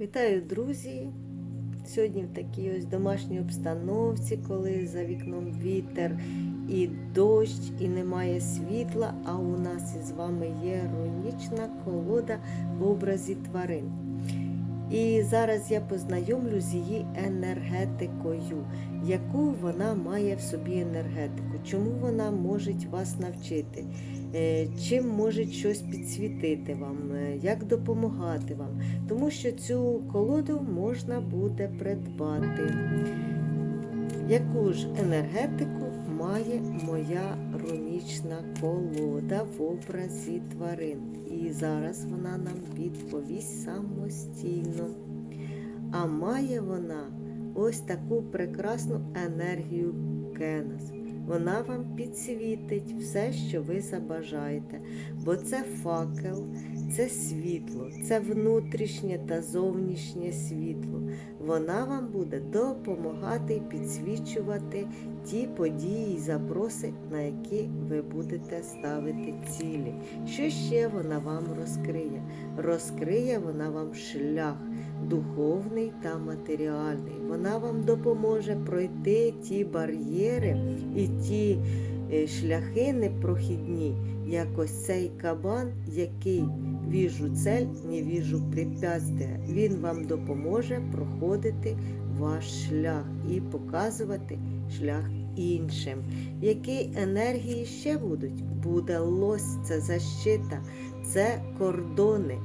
Вітаю, друзі! Сьогодні в такій ось домашній обстановці, коли за вікном вітер і дощ, і немає світла, а у нас із вами є рунічна колода в образі тварин. І зараз я познайомлю з її енергетикою, яку вона має в собі енергетику, чому вона може вас навчити, е, чим може щось підсвітити вам, е, як допомагати вам. Тому що цю колоду можна буде придбати. Яку ж енергетику має моя рунічна колода в образі тварин? І зараз вона нам відповість самостійно. А має вона ось таку прекрасну енергію Кенас. Вона вам підсвітить все, що ви забажаєте, бо це факел, це світло, це внутрішнє та зовнішнє світло. Вона вам буде допомагати і підсвічувати ті події і запроси, на які ви будете ставити цілі. Що ще вона вам розкриє? Розкриє вона вам шлях духовний та матеріальний. Вона вам допоможе пройти ті бар'єри і ті е, шляхи непрохідні, як ось цей кабан, який віжу цель, не віжу препятствия. Він вам допоможе проходити ваш шлях і показувати шлях іншим. Які енергії ще будуть? Буде лось, це защита, це кордони.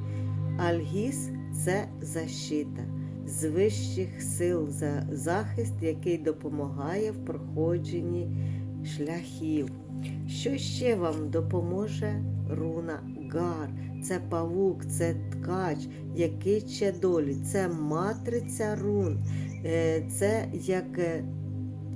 Альгіс це защита з вищих сил за захист, який допомагає в проходженні шляхів. Що ще вам допоможе руна Гар? Це павук, це ткач, який ще долі, це матриця рун, Е, це як е,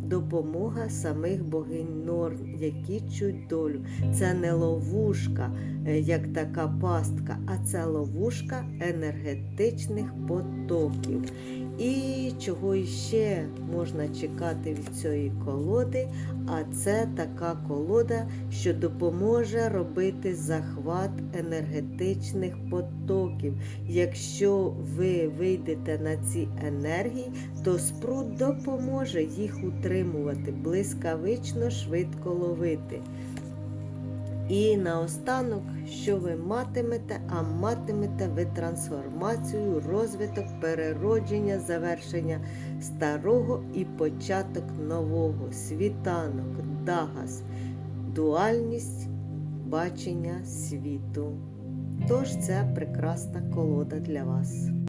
допомога самих богинь Норн, які чуть долю. Це не ловушка, е, як така пастка, а це ловушка енергетичних потоків. І чого іще можна чекати від цієї колоди, а це така колода, що допоможе робити захват енергетичних потоків. Якщо ви вийдете на ці енергії, то спрут допоможе їх утримувати, блискавично швидко ловити. І наостанок, що ви матимете, а матимете ви трансформацію, розвиток, переродження, завершення старого і початок нового, світанок, дагас, дуальність бачення світу. Тож це прекрасна колода для вас.